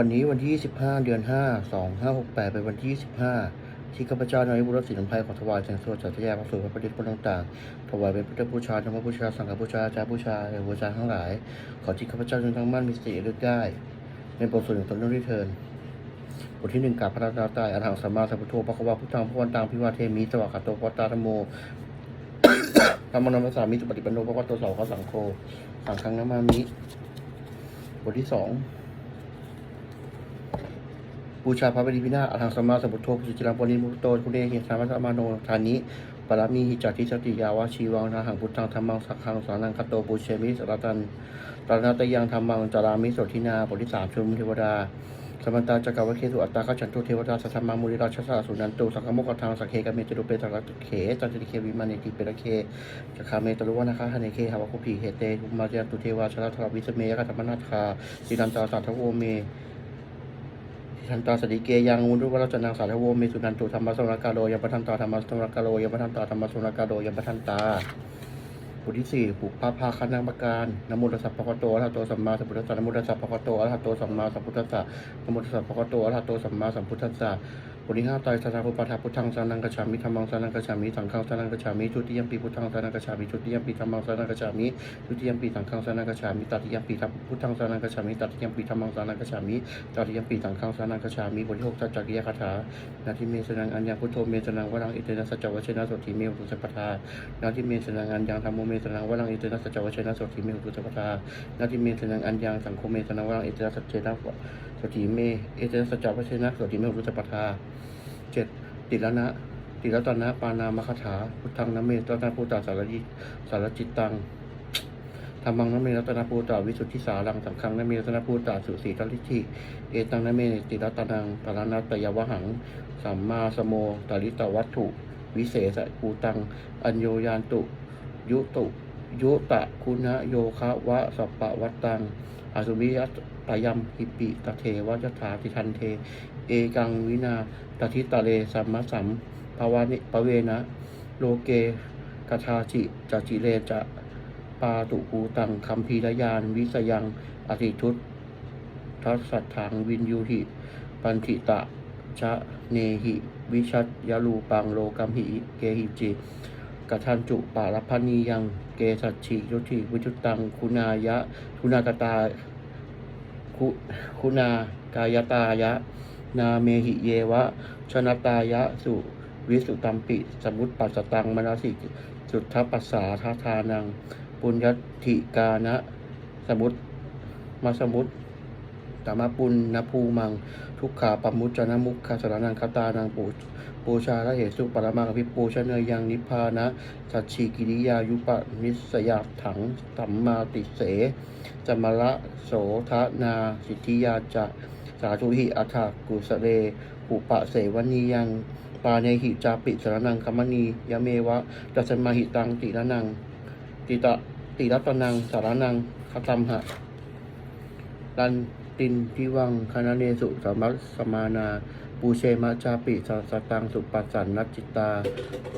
วันนี้วันที่ 25 เดือน 5 2568 เป็นวันที่ 25 ที่ข้าพเจ้านายบุรศิลป์ไพขอถวายแสงสวดจัตยาพระสุพระประดิษฐ์พุทธต่างๆถวายเป็นพุทธบูชาธรรมบูชา สังฆบูชา อาจารย์บูชาเอวบูชาทั้งหลาย ขอที่ข้าพเจ้าจงตั้งมั่นมีสติลึกได้ ในบทสวดของตนด้วยเทินบทที่หนึ่งกราบพระราชาตายอรหังสัมมาสัมพุทโธปะควะพุทธังพระวันตังพิวาเทมิสวากขาโตปตตาธรรมโมธรรมนัมสสามิสุปฏิปันโนพระวัตโตสาวกสังโฆสังฆนามามิบทที่สอง บูชาพระบริพินาศอรหังสัมมาสัมพุทโธปุจิรังปนิมุตโตคุเรหิสามัสมาโนทานิปรามีหิจัตติสติยาวาชีวังนาหังพุทธังธรรมังสักขังสานังคตโตปุเชมิสรตันตระนาตยังธรรมังจารามิโสทินาบทที่สามชุมเทวดาสมันตาจักรวะเคสุอัตตาขจันตุเทวดาสัทธมามุริราชสาสุนันตุสังฆโมกขทางสักเคกเมตุเปสักเขจันติเควิมานิติเปรเคจักขาเมตรุวนาคาหเนเคหาวะคุพีเฮเตุมาเจตุเทวาชลทรวิสเมยกัตมนาคาสินันตาสัทธโวเม ทันตาสติเกยังวุรุวรัจนังสาธโวมีสุนันตุธรรมสนากาโลยังประทันตาธรรมสนากาโลยังประทันตาธรรมสนากาโลยังประทันตาบทที่สี่ปุพพาภาคณะประการนโมตัสสะภะคะวะโตอะระหะโตสัมมาสัมพุทธัสสะนโมตัสสะภะคะวะโตอะระหะโตสัมมาสัมพุทธัสสะนโมตัสสะภะคะวะโตอะระหะโตสัมมาสัมพุทธัสสะ บทที่ห้าไตรสรณพุปทาพุทธังสานังกัจฉามิธรรมังสานังกัจฉามิสังฆังสานังกัจฉามิทุติยมปีพุทธังสานังกัจฉามิทุติยมปีธรรมังสานังกัจฉามิทุติยมปีสังฆังสานังกัจฉามิตติยมปีพุทธังสานังกัจฉามิตติยมปีธรรมังสานังกัจฉามิตติยมปีสังฆังสานังกัจฉามิบทที่หกสัจจกิยคาถานาทิเมสนังอัญญาพุทโธเมสนังวรังอิเตนะสัจจวัชนะโสติเมหุตุสัพพทานาทิเมสนังอัญญังธรรมโมเมสนังวรังอิเตนะสัจจวัชนะโสติเมหุตุสัพพทานาทิเมสนังอัญญังสังโฆเมสนังวรังอิเตนะสัจเจนะสติเม เอเตนสจจวัชนะสติเมหุตุสัพพทาเจ็ดติละนะ ติละตนะ ปานามคาถา พุทธังนเมตตนะพุทธาสารยิสารจิตตังธรรมังนเมรัตนาภูตาวิสุทธิสารังสังฆังนเมรัตนาภูตาสุสีทัลิธิเอตังนเมติรัตนังตระนัตยวหัง สัมมาสโมตริตวัตถุ วิเศษภูตัง อัญโยยานตุ ยุตุ ยุตะคุณะโยคะวะสัปปะวัตตังอสุวิย ตยัมหิปิตะเทวจถาติทันเท เอกังวินาตทิตะเลสัมมะสัมภาวะนิปเวนะ โลเกกทาจิจจิเลจะปาตุภูตังคัมภีรยาน วิสยังอธิทุตทัสสัทถังวินยูหิ ปันธิตะชะเนหิ วิชัตยลูปังโลกัมหิ เกหิจิกทันจุปารพนียัง เกสัจฉิยุติวิจุตัง คุณายะ คุณากตา คุคุณากายตายะ นาเมหิเยวะ ชนตายะสุวิสุตัมปิ สมุตปัสตังมนสิสุทธปัสสาทาทานัง ปุญญติกานะ สมุตมาสมุตตมปุณนภูมัง ทุกขาปัมมุจจนมุขคาสรนังคตานังปูปูชาละเหตุปรมังอภิปูชเนยยังนิพพานะสัจฉีกิริยายุปนิสยาถังสัมมาติเสจมละโสทนาสิทธิยาจะสาธุหิอัฏฐกุสเรอุปะเสวนียังปาเนหิจาปิสรนังคัมมณียะเมวะดัสมาหิตังติระนังติตะติรัตนังสารนังคตัมหะดัน ตินทิวังคณเนสุสมัสสมานา ปูเชมะชาปิสัสตังสุปัสสันนัจิตา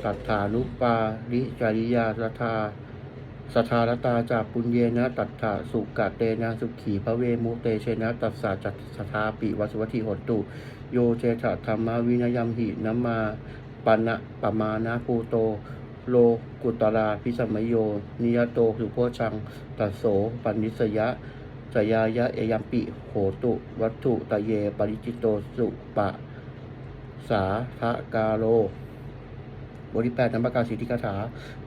สัทธานุปาลิจาริยาสทาสทารตาจากปุญเยนะตัถะสุกะเตนะสุขีพระเวมุเตเชนะตัสสะจัตสทาปิวสวัติหตุ โยเจถะธรรมวินยัมหินัมมาปันะปมานะภูโต โลกุตราพิสมัยโย นิยโตสุโพชังตัสโสปันิสยะ สยายะเอยัมปิโหตุ วัตถุตะเยปริจิตโตสุปะ สาทะกาโลบทที่แปดนัมปกาสิทธิกถา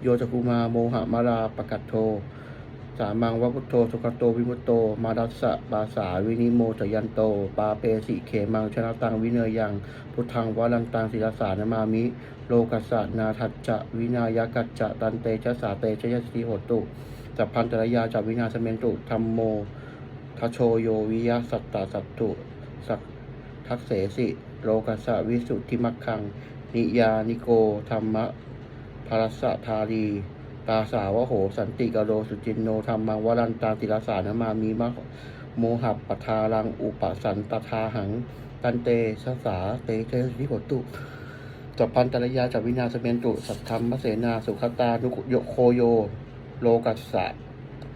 โยจคุมาโมหะมาราปกัตโท สามังวะพุโธสุขโตวิมุตโต มาดัสสะปาสาวินิโมจยันโต ปาเปสิเขมังชนะตังวิเนยยัง พุทธังวาลันตังศิลสานามามิ โลกัสสะนาทัจจะวินายกัจจะตันเตชะสาเตชะยสติโหตุจัพพันตรยาจัวินาสเมนตุธรรมโม ทโชโยวิยะสัตตาสัตตุสักทักเสสิ โลกัสะวิสุทธิมักขัง นิยานิโก ธรรมะภรสะทารีตาสาวะโห สันติกโรสุจินโนธรรมังวรันตาติลสานามามีมะโมหัปปทารัง อุปสันตทาหัง ตันเตสสาเตเชสิโหตุจัพันตรยาจัวินาสเมนตุ สัทธรรมเสนา สุขตานุโยโคโย โลกัสสะ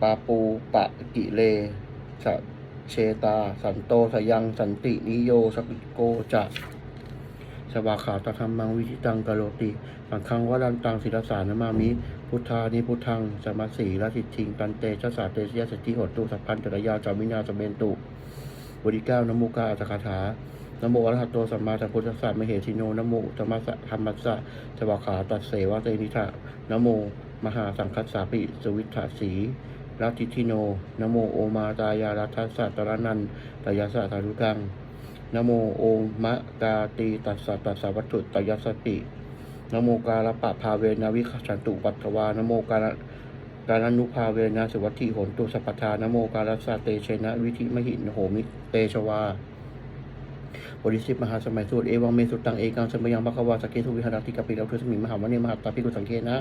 ปาปูปะกิเล สะเชตา สันโตสยัง สันตินิโยสกิโกจะสวาขาตธรรมังวิชิตังกโรติสังฆังวรันตังศิลสารนมามิ พุทธานิพุทธัง สมัสสีราชิทิงปันเตชะสาเตชยสติโหตุสัพพันตระยาจามินาจเมนตุบริเก้านโมกาอัตคาถานโมอรหัตโตสัมมาสัมพุทธัสสะมเหสิโนนโมธรรมสสะธรรมัสสะสวาขาตัสเสวะเตนิทะนโม มหาสังคัสสาปิสวิทธาสี รัติทิโนนโมโอมาตายารัทัสสะตระนันตยสะทารุกังนโมโอมะกาตีตัสสะตัสสะวัตถุตยสตินโมกาลปะภาเวนาวิคัชันตุปัตวานโมการการนุภาเวนะสวัตถิโหนตุสัพพทานโมกาลสะเตเชนะวิธิมหินโหมิเตชวา บริสิทธิ์มหาสมัยสูตรเอวังเมสุตังเอกังสมัยยังภควาสเกทุวิหารติกาปิเราทุสมิมหาวเนมหาตาภิกุสังเกนะ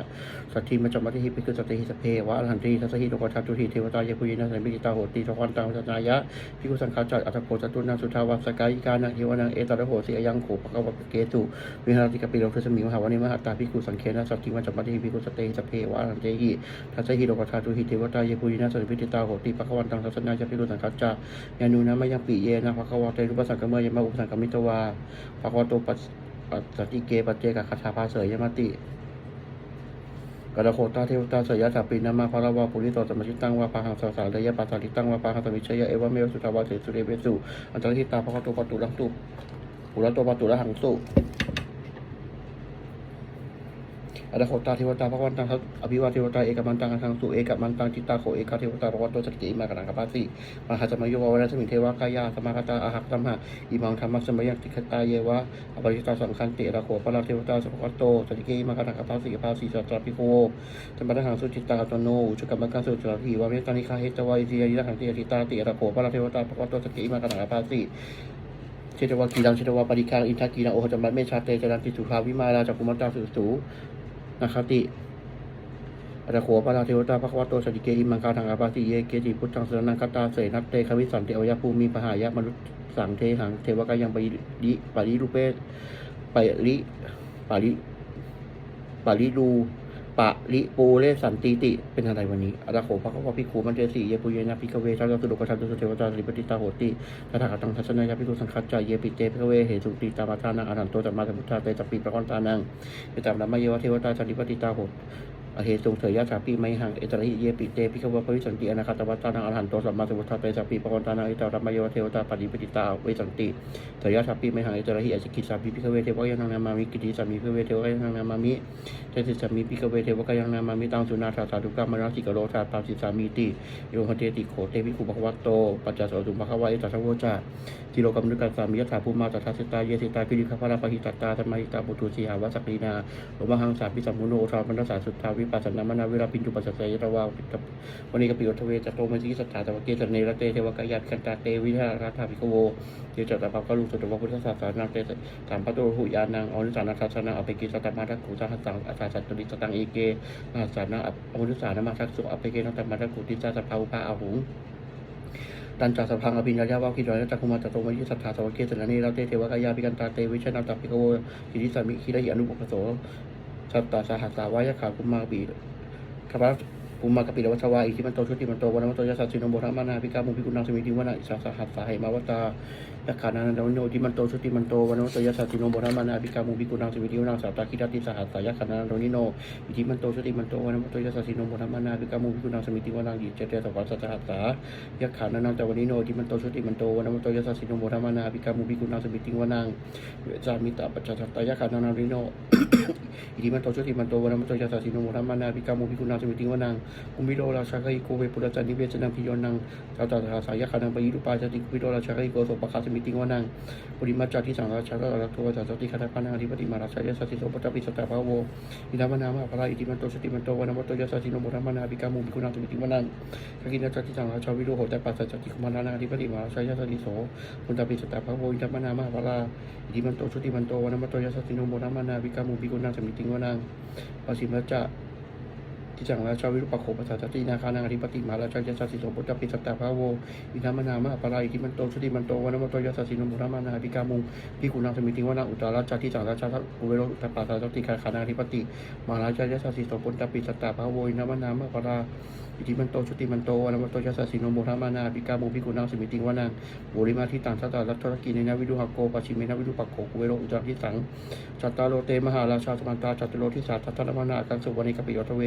สัตถิมัจจมัติหิภิกุสติหิสเพวะอรหันติทัสสหิโตกทัตุหิเทวตายพุยินะสัมมิติตาโหติทวันตังสัจนายะภิกุสังฆาจัดอัตโกจตุนาสุทาวัสกายิกานังเทวนังเอตระโหสิอยังโขภควะเกตุวิหารติกาปิเราทุสมิมหาวเนมหาตาภิกุสังเกนะสัตถิมัจจมัติหิภิกุสติหิสเพวะอรหันติหิทัสหิโตกทัตุหิเทวตายพุยินะสัมมิติตาโหติภควันตังสัจนายะภิกุสังฆาจัดยานุนะมายังปิเยนะภควะเตรุปสังกเมยมะอุปสังกมิตวาภควโตปัสปัสสติเกปัจเจกคาถาภาเสยยมติกระโคตาเทวตาเสยยะถาปินามาภารวาปุริโตสมชิตังวาปะหังสาสาระยะปัสสาริตังวาปะหังสมิชยะเอวะเมวสุทาวาเสสุเรเวสุอันตรหิตาภควตุปตุลังตุปุระโตปตุระหังสุ อรโคตาเทวตาภควันตังอภิวาเทวตาเอกมันตังทังสุเอกมันตังจิตตาโขเอกาเทวตาภควโตสกิมากรังกปาสิมหาสมัยโยวะวสมิงเทวากายาสมาคตาอาหักตัมหะอิมังธรรมะสมัยติคตาเยวะอปริตาสังคันติระโขปะลาเทวตาสัพพะโตสติเกมาคาถาภาสีภาสีสัตตาปิโกธรรมะหังสุจิตตาตโนอุชกรรมกังสุจรทีวะเมตานิคาเฮตวายสียิหังติอธิตาติระโขปะลาเทวตาสัพพะโตสติมาคาถาภาสีเชตวากีรังเชตวาปริคังอินทักีรังโอหจมัตเมชาเตจรันติสุภาวิมาลาจักกุมัตตาสุสู นาคติอรโขปาราเทวตาภควโตสติเกอิมังคาทังอาปาติเยเกจิพุทธังสรนังคตาเสนัตเตควิสันเตอวยภูมิปหายะมนุษย์สังเทหังเทวกายังปริลิปริรูเปปริปริปริรู ปะริปูเลสันติติ เป็นอะไรวันนี้อาตโขภควพิคูมันเจสีเยปุเยนะพิกเวชาตุดุกชันตุสเทวตาริปติตาโหติตถาคตังทัศนายาพิคูสังคัจจายเยปิเตพิกเวเหตุติตามาทานังอรันโตจัมมาสัมพุทธาเตจัปปีประกอนตานังเปตามนามเยวเทวตาจาริปติตาโห อเหตุงเถยยะสาปีไมหังเอตระหิเยปิเตพิกวะปวิสันติอนาคตวัตานังอรหันโตสัมมาสัมพุทธะเตสาปีปะกอนตานังอิตารัมมโยวเทวตาปฏิปติตาเวสันติเถยยะสาปีไมหังเอตระหิอสิกิสาปีพิกเวเทวะยังนามามิกิติสามีพิเวเทวะยังนามามิเตติสามีพิกเวเทวะยังนามามิตังสุนาถาสาธุกรรมนาสิกโรธาปาสิสามีติโยหเตติโขเตพิคุภควตโตปัจจสสุภคะวะเอตัสโวจาจิโลกรรมนุกัสสามิยถาภูมาตถาสิตาเยสิตาพิริคพระปะหิตตาธรรมหิตาบุตุสีหาวัสักลีนาโลมหังสาปิสัมมุโนทามันสาสุทธาวิปัสสนา มนาเวราปินจุปัสสะยระวากับวันนี้กปิโยทเวจโตมจิสัทธาตวเกตเนรเตเทวกายาคันตาเตวิหาราธาภิกโวเทจตปัปกลุสุตวพุทธศาสนาเตสามปโตหุยานังอนุสานาทัสนาอภิกิสตมาทักขุสหัสสังอาสาสัตตุริสตังเอเกมหัสานาอนุสานามาทักสุอภิเกนัตมาทักขุติสาสภาอุปาอาหุงตันจัสพังอภิญญาวาคิจอยจักคุมาตโตมยิสัทธาสวเกสนานีราเตเทวกายาภิกันตาเตวิชนาตาภิกโวกิริสามิคิระหิอนุปปโส สัตตาสหัสสาวายขาคุมมาบีขบัภูมากปิลวัชวาอิทิมันโตชุติมันโตวันมันโตยสัตสินโมธรรมานาภิกามุภิกุณังสมิติวนาอิสาสหัสสาเหมาวตา ยขานานันโนทิมันโตชุติมันโตวันมันตยสัสสินโมธรรมานาภิกามุภิกุณังสมิติวนาสัตตาคิดติสหัสสายขานานันโนิโนอิทิมันโตชุติมันโตวันมันตยสัสสินโมธรรมานาภิกามุภิกุณังสมิติวนาอิเจเตสวัสสหัสสายขานานันตวันิโนทิมันโตชุติมันโตวันมันตยสัสสินโมธรรมานาภิกามุภิกุณังสมิติวนาเวจามิตาปัจจัตตายขานานันโนิโนอิทิมันโตชุติมันโตวันมันตยสัสสินโมธรรมานาภิกามุภิกุณังสมิติวนากุมิโลราชาไกโกเวปุระจันนิเวชนังพิยนังตาตาตาสายคานังปยิรุปาจติกุมิโลราชาไกโกโสปะคาสมิติวนังปุริมัจจติสังราชาก็รักตัวจัตติคาตาปานังอธิปติมาราชายสัสสิโสปตปิสตาภาโวอินามนามาภราอิทิมันโตชุติมันโตวนมันโตยสัสสินมธรมานาภิกามุภิกุณังสมิติวนังกกินจัตติสังราชาวิโรโหแต่ปัสสัจติคุมานานังอธิปติมาราชายสัสสิโสปุตตปิสตาภาโวอินามนามาภราอิทิมันโตชุติมันโตวนมันโตยสัสสินมธรมานาภิกามุภิกุณังสมิติวนังปสิมัจจ ทีจังราชาวิรุปโขปัสสตินาคานังอธิปติมาราชายาสสิโสปุตตปิสัตตาภาโวอินามนามะปาราอิทิมันโตสติมันโตวันมโตยาสสินุมุรามานาภิกามุงพิกุณังสมิติวนาอุตตราชาที่จังราชาอุเวโรอุตตปัสสติคาคานังอธิปติมาราชายาสสิโสปุตตปิสัตตาภาโวอินามนามะปารา อิทิมันโตชุติมันโตอนัมโตยัสสะสิโนโมทามานาปิกาโมภิกขุนังสมิติงวานังบุริมาทิตังสัตตารัตถรกินในนาวิดุหโกปัชิเมนาวิดุปโกกุเวโรอุจาริสังจัตตาโลเตมหาราชาสมันตาจัตตโลทิสาทัตตะมานากังสุวรรณิกปิยทเว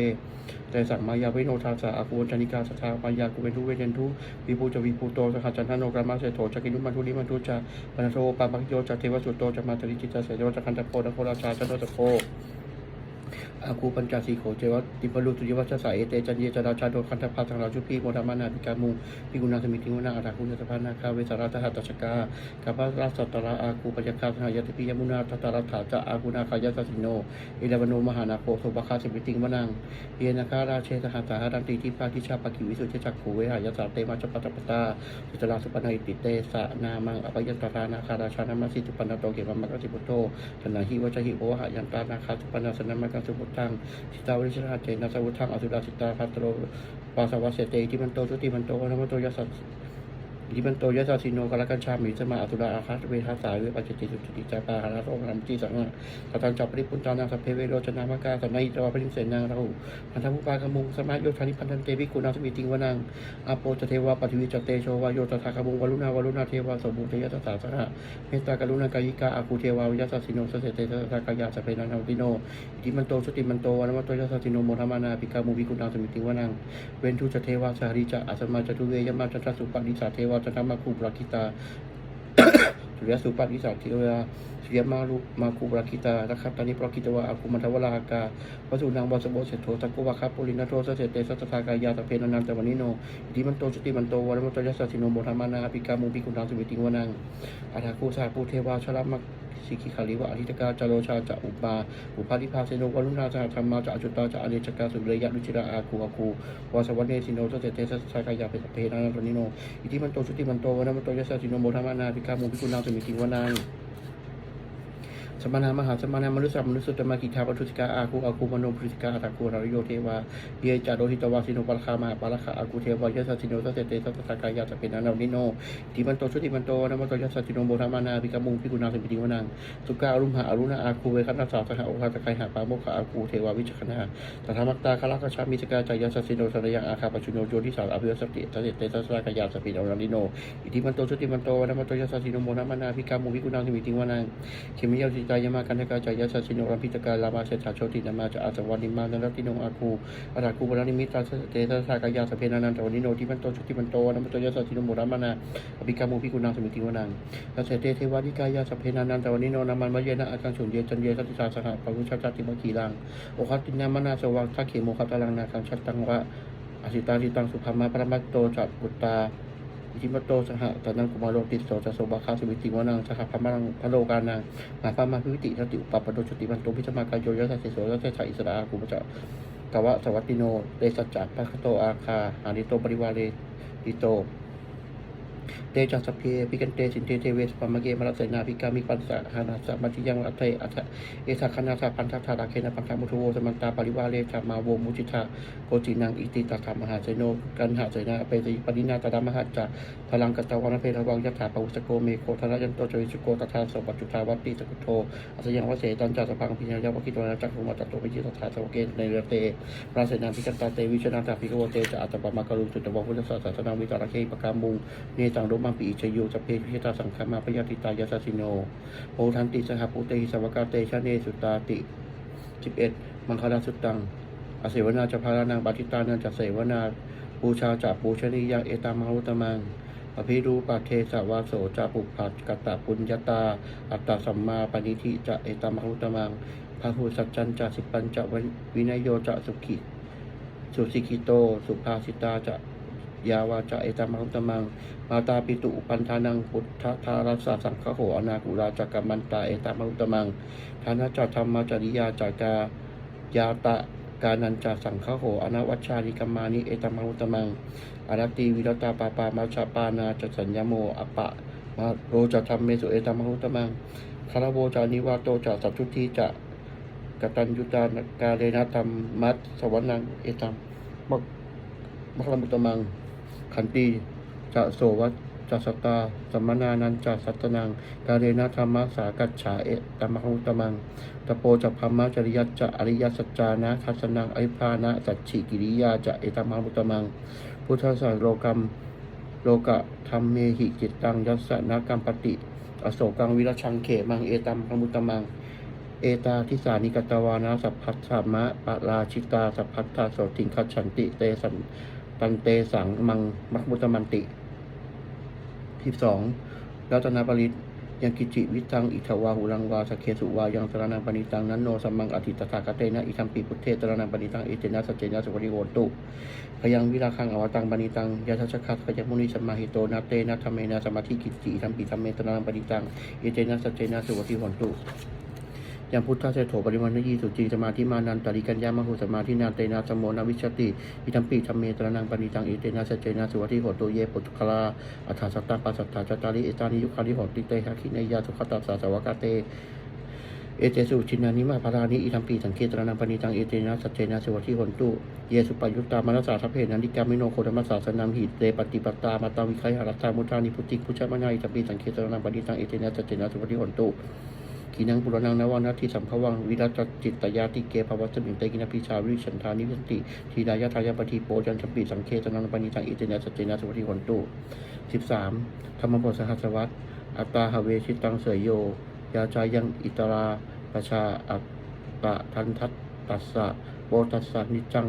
แต่สังมายาวิโนทาสะอากูจานิกาสทาปายากุเวนทุเวเนนทุวิภูจวิภูโตสหัจันทโนกรามาเสโถจักินุมันทุลิมันทุจาปนโทปาปักโยจเทวสุโตจมาตริจิตาเสโยจคันตโพนโคราชาจันโตตโพ อาคูปัญจสีโขเจวัตติปลุตุยวัชสายเอเตจันเยจราชาโดคันธพัทธังราชุพีโมดามานาปิกามุปิกุณาสมิติวนาอาราคุณสภานาคาเวสาราตหัตตชกาคาพาราสัตระอาคูปัญญคาสหายติปิยมุนาทัตตารัฐาจะอากุนาคายาสสิโนเอลวโนมหานาโคโสภคาสมิติงวนังเยนาคาราเชตหัตถารันติทิพาทิชาปกิวิสุเจจักขูเวหายาสาเตมาจปัตปตาสุจราสุปนัยติเตสะนามังอภัยตรานาคาราชานามาสิตุปนโตเกมัมมะกสิปุโตธนาหิวจหิโอหายันตานาคาสุปนาสนามะกสิปุตังสิตาวิชราเจนัสวุทังอสุราสิตาคัตโรปาสวัสเสเตอิทิมันโตทุติมันโตนะมะโตยัสสะอิทิมันโตยัสสะสิโนกะลกัญชามิสมาอสุราอาคาตเวทัสสาเวปัจจิติสุจติจาปาหาราโสกรัมจิสังฆะตังจัปปริปุตตานังสัพเพเวโรจนามกาสันนิตวะปริเสนังราหูพันธมุปากมุงสมาโยธานิพันธันเตวิกุณาสมิติงวนังอาโปจเทวะปฏิวิจเตโชวะโยตถาคมุงวรุณาวรุณาเทวะสมบูรณ์ยตัสสะสหะเมตตากรุณากายิกาอาคูเทวายัสสะสิโนสเสเตสสะกายาสเพนันติโนอิมันโตสุติมันโตวานมัตโตยัสสะติโนโมทามานาปิกามุวิกุณาสมิติงวนังเวนทุจเทวาสหริจะอาสมาจตุเวยมาจันทสุปนิสาเทวาจะนำมาคูปราคิตาสุริยสุปนิสาเทวาสุริยมาลุมาคูปราคิตานะครับตอนนี้ปราคิตวาอาคุมันทวรากาวสุนังวาสโบเสโทสักุวะครับปุรินาโทสเสเตสัตตากายาตเพนันนันตวานิโนอิติมันโตสติมันโตวันมัตโตยัสสินโนโมธามานาปิกามุปิกุณาสมิติวานังอาทาคูสาปูเทวาชลมัก สิกิคาริวะอธิตกาจาโรชาจะอุปาอุปาลิภาเซโนวรุณาจาธรรมาจะอจุตาจะอเนจกาสุเรยะลุจิระอาคูอาคูวาสวัเนสิโนสเตเตสสากายาเปเพนานันตนิโนอิทิมันโตสุติมันโตวนมันโตยะสสะสิโนโมทามานาภิกามุภิกุณาสมิติวนา สมณามหาสมณามนุษย์มนุษย์สุตมากิทาปทุสิกาอาคูอาคูมโนปริสิกาอาตาคูรารโยเทวาเยจาโรหิตวาสิโนปัลคามาปาลคาอาคูเทวายสัสิโนสัสเตสัสสากายาจะเป็นอนานิโนทิมันโตชุติมันโตนะมันโตยัสสิโนโมธามานาภิกามุงภิกุณาสมิติวนังสุกาอรุมหาอรุณาอาคูเวคันาสาสหโอคาตะไคหาปาโมคาอาคูเทวาวิจคณาตถามัตตาคาลากชามิจกาจายสัสสิโนสันยังอาคาปชุโนโยทิสาอภิวัสติสัสเตสัสสากายาจะเป็นอนานิโนอิทิมันโตชุติมันโตนะมันโตยัสสิโนโมธามานาภิกามุงภิกุณาสมิติวนังเขมิยาสิตายามากันทกาจายาสัสิโนรัมพิตกาลามาเสถาโชตินามาจะอาสวันิมานันติโนอาคูอาราคูบานิมิตาเตสสากายาสเพนานันตวนิโนทิมันโตชุติมันโตนัมโตยาสัสิโนโมรามานาอภิกามุพิกุณาสมิติวนังสัเตเทวานิกายาสเพนานันตวนิโนนามันมะเยนะอาการสุนเยจันเยสัติสาสหะปะรุชาติมกีลังโอคัตินามนาสวังทักเขโมคตาลังนาคังชัตตังวะอสิตาสิตังสุภามาปรมัตโตจักบุตตา อิทิมัตโตสหตานังกุมารโลติโสจะโสบาคาสวิติวานังสหพมังพะโลกานังมาพามาพิวิติสติอุปปปโดจุติมันโตพิจมากายโยยะสัสสิโสยะเสสะอิสระอากุปจะกวะสวัตติโนเลสัจจะภะคโตอาคาหานิโตบริวาเรติโต เตจัสสพเพปิกันเตสินเตเทเวสปามะเกมรัสเสนาภิกามิปัสสะหานาสะมัติยังอัตเทอัตเอสะคณาสะพันธะธาราเคนะพันธะมุทโวสมันตาปริวาเลจามาโวมุจิตาโกจินังอิติตากามหาเสโนกันหาเสนาเปติปรินาตดามหัจจะพลังกตวันเพระวังยถาปวุสโกเมโคทารายันโตจริสุโกตถาสปัจจุตาวัตติสกุโทอัสยังวเสตันจัสพังพิญญาวกิตวนาจักขุมัตโตวิจิตถาสวเกในเรเตระเสนาภิกันตาเตวิชนาตาภิกโวเตจะอัตตปมากรุจุตตวพุทธศาสนาวิตารเคปกามุงเนตังโรมังปิอิจโยจเพพิชตาสังฆมาปยติตายาสสิโนโอทันติสหปุเตหิสวกาเตชะเนสุตาติสิบเอ็ดมังคลาสุตังอเสวนาจะพารานังปฏิตานันจะเสวนาบูชาจะปูชนียังเอตามารุตมังอภิรูปะเทสวาโสจะปุปัจกตะปุญญาตา อัตตสัมมาปณิธิจะเอตามหุตมังพระหูสัจจันจะสิปัญจะวินัยโยจะสุขิ สุสิกิโต สุภาสิตาจะ ยาวาจะเอตามหุตมัง มาตาปิตุปันธานังพุทธทารัสสะสังฆโหอนากุราจักกมันตาเอตามหุตมังธานาจธรรมจริยาจากายาตะกานันจะสังฆโหอนาวัชชาริกมมานิเอตามหุตมังอารัตติวิรตาปาปามาชาปานาจสัญญโมอปะมาโรจะทำเมสุเอตามหุตมังคารโวจานิวาโตจะสัจจุทีจะกตัญยุตานกาเลนะธรรมมัตสวรนังเอตัมมักมัคลมุตมัง ขันติจะโสวัตจัสตาสมนานันจัสัตตนังกาเรนะธรรมะสากัจฉาเอตมะหุตมังตโปจัพมะจริยัจะอริยสัจจานะทัศนังอริพานะสัจฉิกิริยาจะเอตมะหุตมัง พุทธสัจโลกัมโลกะธรรมเมหิจิตตังยัสสนกัมปติอโศกังวิรชังเขมังเอตัมพมุตตมัง เอตาทิสานิกตวานาสัพพัทธามะปะราชิตาสัพพัทธาโสติงคัจฉันติเตสัน ตันเตสังมังมัคมุตมันติที่สองรัตนาปริตยังกิจิวิตังอิทวาหุลังวาสเคสุวายังสรนังปณิตังนั้นโนสัมมังอธิตถาคเตนะอิทัมปีพุทเทสรนังปณิตังเอเจนะสจเจนะสุปริโหตุพยังวิราคังอวตังบานิตังยาทัชคัสขยมุนิสมาหิโตนาเตนะธรรมเมนะสมาธิกิจิธรรมปิธรรมเมตนานังบานิตังเอเจนะสัจเจนะสุวัติหนตุ ยังพุทธะเจโถปริวันยีสุจีสมาธิมานันตาริกัญญามหุสมาธินาเตนะสมโมนวิชติอิทัมปิธรรมเมตนานังบานิตังเอเจนะสเจนะสุวัติหนตุเยปุตคลาอัฏฐสัตตาปัสสัตตาจตาริเอตานิยุคาริหนติเตหะคิเนยาสุขตัสสะสวากาเตเอเจสุชินานิมาพารานิอิทัมปีสังเคตรนังปณิตังเอเจนะสัจเจนะสวัติหนตุเยสุปยุตตามนัสสาทัพเพนันติกามิโนโคธรรมสาสนังหิเตปฏิปตามาตาวิคัยหรัตตามุทานิพุติพุชฌะมนาอิทัมปีสังเคตรนังปณิตังเอเจนะสัจเจนะสวัติหนตุ ขีนังปุรนังนวานาทิสัมภวังวิรัตจิตตยาติเกภวัสมิงเตกินาพิชาวิชันทานิวิสติทีดายาทายาปฏิโปจันทปีสังเคตนังปณิตังเอเจนะสัจเจนะสวัติหนตุสิบสามธรรมบทสหัสวัตอัตตาหเวชิตังเสยโย ยาจายังอิตราประชาอัตตะทันทัตตัสสะโบตัสสะนิจัง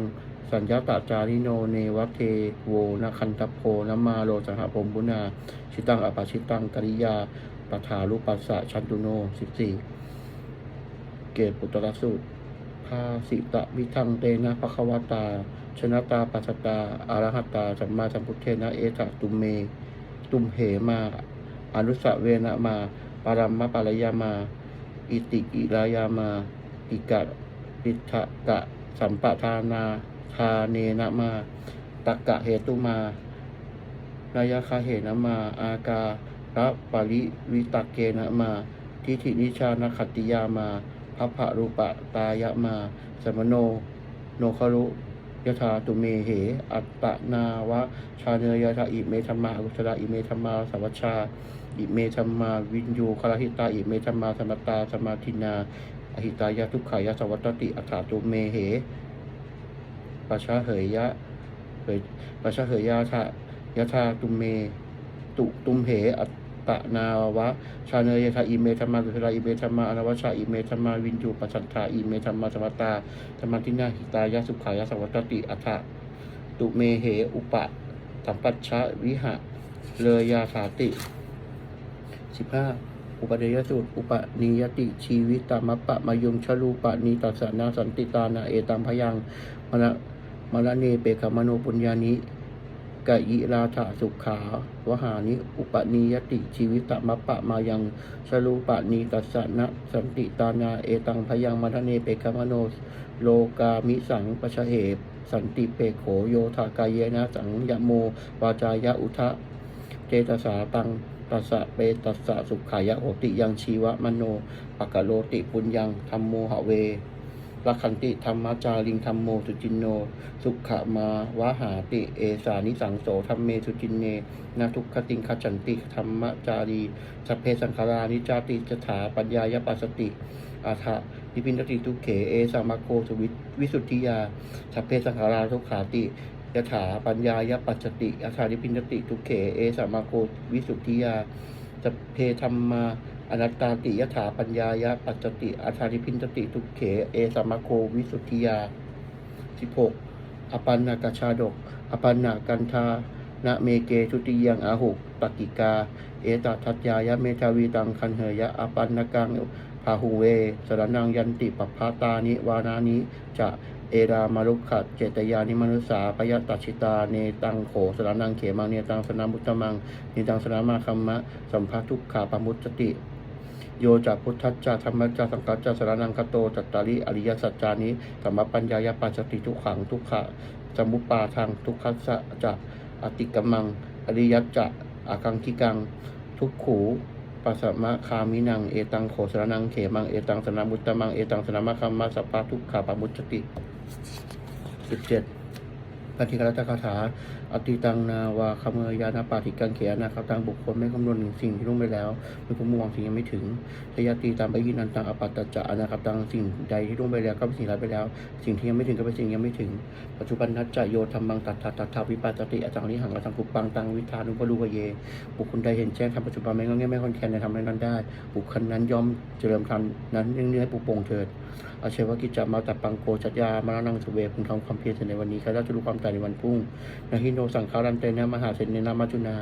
สัญญาตาจาริโนเนวัเทโวนาคันตโพนัมมาโลสหพมบุนา ชิตังอปาชิตังกริยา ปทาลุปัสสะชันตุโนสิบสี่เกตปุตรสูตรภาสิตะวิทังเตนะภควตา ชนะตาปัสตาอารหัตตาสัมมาสัมพุทเทนะเอตะตุมเม ตุมเหมา อนุสะเวนะมา ปารัมมะปารยามา อิติกิรายามา อิกะปิทะกะ สัมปทานาทาเนนะมา ตักกะเหตุมานายาคาเหนะมา อากา พระปริวิตักเกนะมาทิฏฐินิชานขัตติยามาพัพพะรูปะตายะมา สมโน โนครุยถาตุเมเห อัตตนาวะ ชาเนยยถาอิเมธรรมาอุชระอิเมธรรมาสวัชชา อิเมธรรมาวินยูคลาหิตา อิเมธรรมาสมตตาสมาธินาอหิตายะทุกขายะสวัตติอัฏฐาตุเมเหปัชชะเหยยะเหยปัชชะเหยยะทะยะทาตุเม ตุตุมเหอัต ตนาวะ ชาเนยยถาอิเมธรรมากุชระอิเมธรรมาอนวัชชาอิเมธรรมาวินยูปัสสัทาอิเมธรรมาสมตตาสมาธินาหิตายะสุขายะสวัตติอัฏฐตุเมเหอุปะสัมปัชชะวิหะ เลยาสาติสิบห้าอุปเดยสูตร อุปนิยติชีวิตตามัปปะมายุงชลูปะนีตัสนาสันติตานาเอตัมพยังมณะมณะเนเปกามโนปุญญานิ กะยิราธาสุขาวหานิอุปนิยติชีวิตมัปปะมายังชลูปะนีตัสสนะสันติตานาเอตังพยังมณะเนเปกามโนโลกามิสังปชเหบสันติเปโขโยธากายเยนะสังยโมวาจายะอุทะเจตสาตังตัสสะเปตัสสะสุขายะโหติยังชีวะมโนปะกะโลติปุญญังธรรมโมหะเว ลักขันติธรรมจาริงธรรมโมสุจินโน สุขมาวะหาติ เอสานิสังโสธรรมเมสุจินเนนาทุกขติงขจันติธรรมจารีสัพเพสังขารานิจาติจถาปัญญายปัสสติอาทะนิพินติทุเขเอสามาโคสุวิวิสุทธิยาสัพเพสังขาราทุกขาติยถาปัญญายปัจจติยถานิพินติทุเขเอสามาโควิสุทธิยาจะเพธรรมา อนัตตาติยถาปัญญายปัจจติอาชานิพินติทุกเข เอสมาโควิสุทธิยาสิบหกอปันนากชาดก อปันนากันทานะเมเกทุติยังอาหุปกิกา เอตทัตยายะเมทาวีตังคันเหยะอปันนากังพาหูเวสรนังยันติปภาตานิวานานิจะเอรามารุขัดเจตยานิมนุสาพยตัชิตา เนตังโขสรนังเขมังเนตังสนามุตตมังเนตังสนามาคัมมะสัมภาทุกขาปมุตติ โยจากพุทธัจจาธรรมจาสังกัจจาสรนังคโตจัตตาริอริยสัจจานิธรรมปัญญายปัจจติทุกขังทุกขะสมุปปาทางทุกขัสสะจะอติกมัง อริยจะอากังคิกัง ทุกขูปัสสมะคามินัง เอตังโขสรนังเขมัง เอตังสนามุตตมัง เอตังสนามาคัมมะสัพพะทุกขาปมุตติสิบเจ็ด ปฏิกรัตคาถาอติตังนาวาคเมยานาปาติกังเขียนาคตังบุคคลไม่คำนวณถึงสิ่งที่ล่วงไปแล้วม่ผู้มองสิ่งยังไม่ถึงทยาตีตามไปยินันตังอปัตตจะนาคตังสิ่งใดที่ล่วงไปแล้วก็เป็นสิ่งไรไปแล้ว สิ่งที่ยังไม่ถึงก็เป็นสิ่งยังไม่ถึง ปัจจุบันนัจจโยธรรมังตัดทัตถาวิปัสสติอาจังนิหังอาจังกุปปังตังวิธานุปรูปเย บุคคลใดเห็นแจ้งทำปัจจุบันไม่งอแงไม่คอนแคนในทำนั้นได้ บุคคลนั้นย่อมเจริญธรรมนั้นเนื่อปุโปงเถิด อาเชวกิจจามาตัดปังโกจัตยามานังสุเวพึงทำความเพียรในวันนี้ข้าราชรู้ความตายในวันพรุ่งนาฮิโนสังขารันเตนะมหาเสนเนนามาจุนา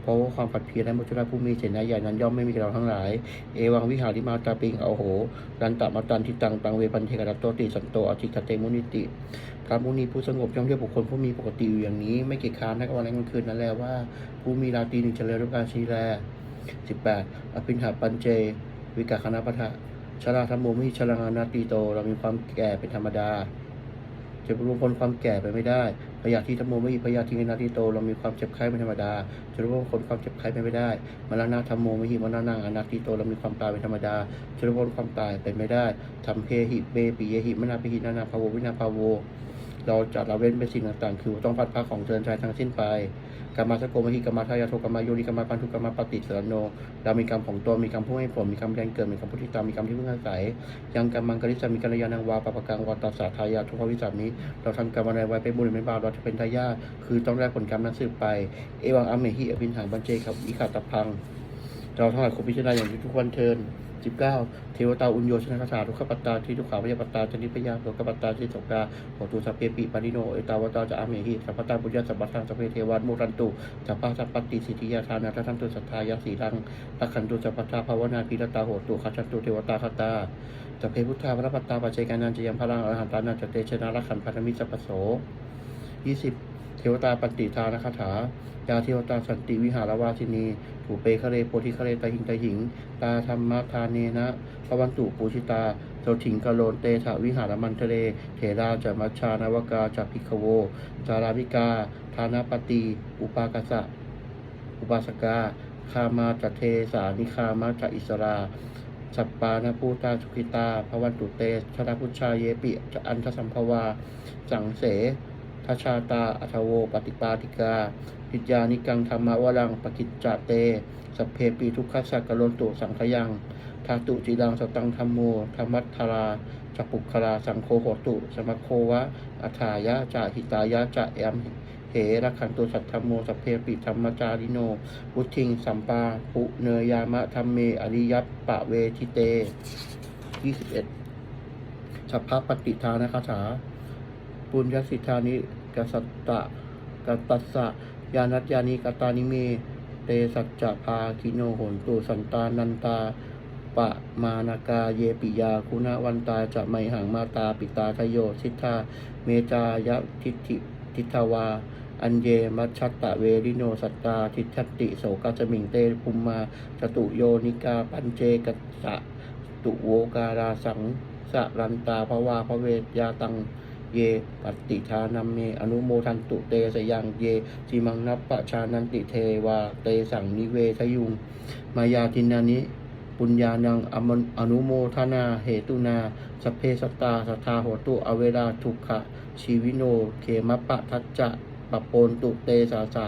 เพราะว่าความผัดเพียรและมุจุราผู้มีเจตนาใหญ่นั้นย่อมไม่มีเราทั้งหลาย เอวังวิหาริมาตาปิงเอาโหรันตะมาตันทิตังตังเวปันเทกรัตโตติสันโตอจิกเตมุนิติพระมุนีผู้สงบย่อมเรียกบุคคลผู้มีปกติอยู่อย่างนี้ ไม่เกียจค้านในวันและกลางคืนนั้นแล้วว่า ผู้มีราตรีหนึ่งเฉลียวด้วยการชีแลสิบแปดอภินหาปัญเจ วิกาคณะปะทะ ชราธรรมโมมิชลังอนาตีโต เรามีความแก่เป็นธรรมดาจะรวมคนความแก่ไปไม่ได้พยาธิธรรมโมมิพยาธินาทีโต เรามีความเจ็บไข้เป็นธรรมดาจะรวมคนความเจ็บไข้ไปไม่ได้มรณะธรรมโมมิหิมรณะอนาทีโต เรามีความตายเป็นธรรมดาจะรวมความตายไปไม่ได้ทำเพหิเบปิเยหิมนาปิหินานาภาววินาภาวเราจะละเว้นเป็นสิ่งต่างๆ คือต้องพัดพาของเจริญใจทั้งสิ้นไป กรรมาสโกมหิกรรมทายาโทกรรมาโยนิกรรมาปันทุกรรมปฏิสรโนเรามีกรรมของตัวมีกรรมผู้ให้ผลมีกรรมแรงเกิดมีกรรมผู้ที่ตามมีกรรมที่พึ่งอาศัยยังกรรมังกริสมีกัลยาณังวาปปะกังวัตสาทายาทุกขวิสัมนี้เราทำกรรมอะไรไว้เป็นบุญไม่บาปเราจะเป็นทายาคือต้องได้ผลกรรมนั้นสืบไป เอวังอเมหิอภินหังบัญเจครับอิขาตพัง เราทั้งหลายขอพิจารณาอย่างนี้ทุกวันเทิน19เทวตาอุญโยชนะคาถาทุกขปัตตาที่ทุกขาวิยปัตตาชนิพยาโสกปัตตาที่สกาโหตุสัพเพปิปานิโนเอตาวตาจะอาเมหิสัพพตาปุญญาสัพพทังสัพเพเทวันโมรันตุสัพพะสัพปติสิทธิยาทานาทันตุสัทธายาสีรังรักขันตุสัพพทาภาวนาพิรตาโหตุขัชันตุเทวตาคตาสัพเพพุทธาพระปัตตาปัจเจกานันจะยังพลังอรหันตานันจะเตชนะรักขันพันธมิสัพพโส20เทวตาปันติทานคาถา ยาเทวตาสันติวิหารวาสินีถูเปคะเลโพธิคะเลตาหิงตาหิง ตาธรรมทานเนนะพระวันตุปูชิตาโสถิงกะโลนเตถาวิหารมันทะเล เถราจะมัชชานวกาจะพิกโว จาราวิกา ธานาปติอุปากสะ อุปาสกา คามาจเทสานิคามาจอิสราสัปปานาภูตาสุขิตาภวันตุเตชนะพุชาเยปิจอันทสัมภวา สังเส ทชาตาอัทโวปฏิปาติกาปิญานิกังธรรมวรังปกิจจเตสพเพปีทุกขสักกะโลนตุสังขยังทาตุจิดังสตังธรรมโมธรรมัทาราจักปุคลาสังโฆโหตุ สมโควะอัฏายะจะหิตายะจะแอมเหรักขันตุสัทธรรมโมสพเพปิธรรมจาริโนวุทิงสัมปาปุเนยามะธรรมเมอริยัปปะเวทิเต 21สัพพปฏิทานคาถา ปุญญสิทธานิกสัตตะกตัสสะยานัตยานิกตานิเม เตสัจจะภาคิโนโหนตุสันตานันตาปะมานากาเยปิยาคุณวันตาจะไมหังมาตาปิตาทโยสิทธาเมจายะทิฏฐิทิทวา อันเยมัชตะเวริโนสัตตาทิชัตติโสกัจมิงเตภุมมาจตุโยนิกาปัญเจกัสสะตุโวการาสังสะรันตาภวาพระเวทยาตัง เยปฏิทานัมเม อนุโมทันตุเตสยังเยจิมังนัปปะชานันติเทวาเตสังนิเวทยุง มายาทินานิปุญญานังอมนอนุโมทนาเหตุนาสเพสตาสทธาโหตุอเวลาทุกขะชีวิโนเขมปะทัจจะปะโปนตุเตสาสา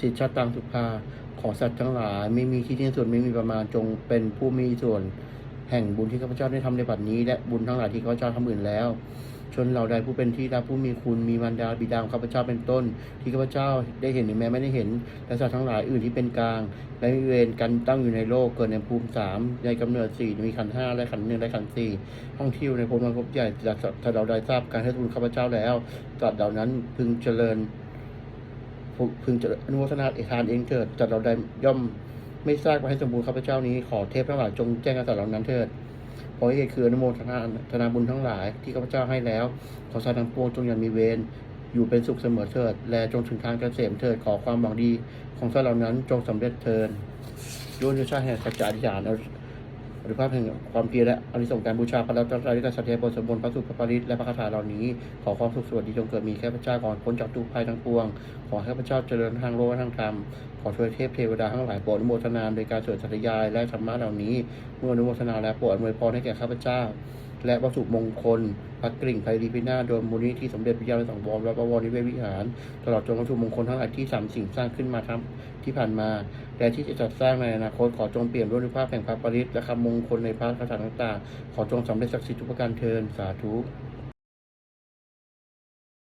สิทธตังสุภา ขอสัตว์ทั้งหลาย ไม่มีที่สิ้นสุดไม่มีประมาณจงเป็นผู้มีส่วน แห่งบุญที่ข้าพเจ้าได้ทำในบัดนี้ และบุญทั้งหลายที่ข้าพเจ้าทำอื่นแล้ว ชนเหล่าใดผู้เป็นที่รักผู้มีคุณมีมารดาบิดามข้าพเจ้าเป็นต้น ที่ข้าพเจ้าได้เห็นหรือแม้ไม่ได้เห็นและสัตว์ทั้งหลายอื่นที่เป็นกลางและมีเวรกันตั้งอยู่ในโลกเกิดในภูมิสามในกำเนิดสี่มีขันห้าและขันหนึ่งและขันสี่ท่องเที่ยวในภพนั้นภพใหญ่จากสัตว์เหล่าใดทราบการให้ทุนข้าพเจ้าแล้วสัตว์เหล่านั้นพึงเจริญพึงจะอนุโมทนาเอกทานเองเถิดจัดเราได้ย่อมไม่ทราบว่าให้สมบูรณ์ข้าพเจ้านี้ขอเทพทั้งหลายจงแจ้งกษัตริย์เหล่านั้นเถิด ขอเหตุคืออนุโมทนาธนาบุญทั้งหลายที่ข้าพเจ้าให้แล้ว ขอสาทั้งปวงจงอย่ามีเวรอยู่เป็นสุขเสมอเถิด และจงถึงทางเกษมเถิดขอความหวังดี ของท่านเหล่านั้นจงสำเร็จเถิดด้วยเนื้อชาแห่งสัจจะอธิษฐาน อนุภาพแห่งความเพียรและอนิสงส์การบูชาพระรัตนตรัยด้วยกาสัตย์เทพบนสมบูรณ์พระสุขพระปริตและพระคาถาเหล่านี้ ขอความสุขสวัสดีจงเกิดมีแค่พระเจ้าก่อนพ้นจากทุกภัยทั้งปวง ขอให้พระเจ้าเจริญทางโลกและทางธรรม ขอช่วยเทพเทวดาทั้งหลายโปรดอนุโมทนาโดยการสวดสัตยายและธรรมะเหล่านี้ เมื่ออนุโมทนาและโปรดอำนวยพรให้แก่ข้าพเจ้า และวัตถุมงคลพระกริ่งไพรีพินาโดยมูลนิธิสมเด็จพระยาสังวรและพระวรนิเวศวิหาร ตลอดจนวัตถุมงคลทั้งหลายที่สามสิ่งสร้างขึ้นมาทั้งที่ผ่านมา และที่จะจัดสร้างในอนาคตขอจงเปลี่ยนด้วยภาพแห่งพระปริศและคำมงคลในพระคาถาต่างๆขอจงสำเร็จศักดิ์สิทธิ์ทุกประการเทินสาธุ